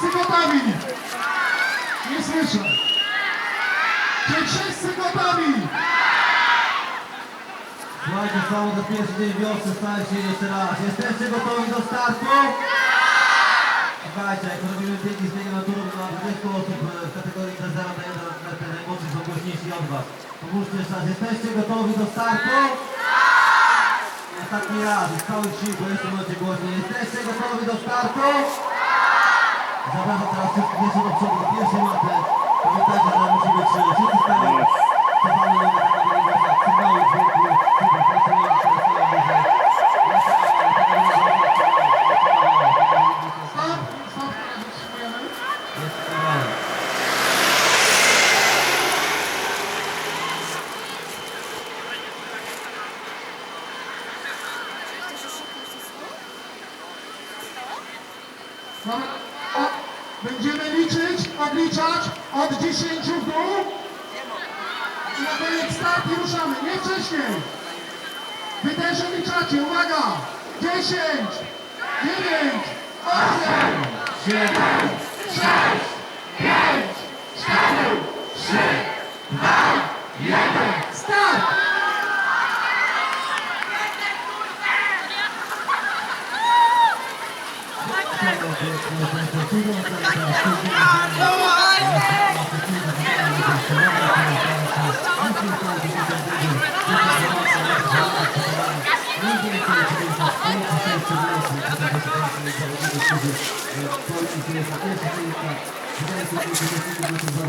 wszyscy gotowi? Nie słyszę. Czy wszyscy gotowi? Słuchajcie, samo za pierwszy dzień wiosny się jeszcze raz. Jesteście gotowi do startu? Słuchajcie, jak robimy biegi z biegiem naturą na 20 osób e, w kategorii z 0 do 1 na te najmłodsi są głośniejsi od was. Pomóżcie jeszcze raz. Jesteście gotowi do startu? Ostatni raz, jest cały krzyk, bo jeszcze możecie głośniej. Jesteście gotowi do startu? যারা তারা দেশের অপশন দিয়েছেন আপনার তারা মুসিবত ছিল Dobra. O, będziemy liczyć, odliczać od 10 w dół. I na koniec start ruszamy, nie wcześniej. Wy też odliczacie, uwaga. 10, 9, 8, Siedem, 6, 東京都の大阪市場は、この間、東京都の大阪市場で、東京都の大阪市場で、東京都の大阪市場で、東京都の大阪市場で、東京都の大阪市場で、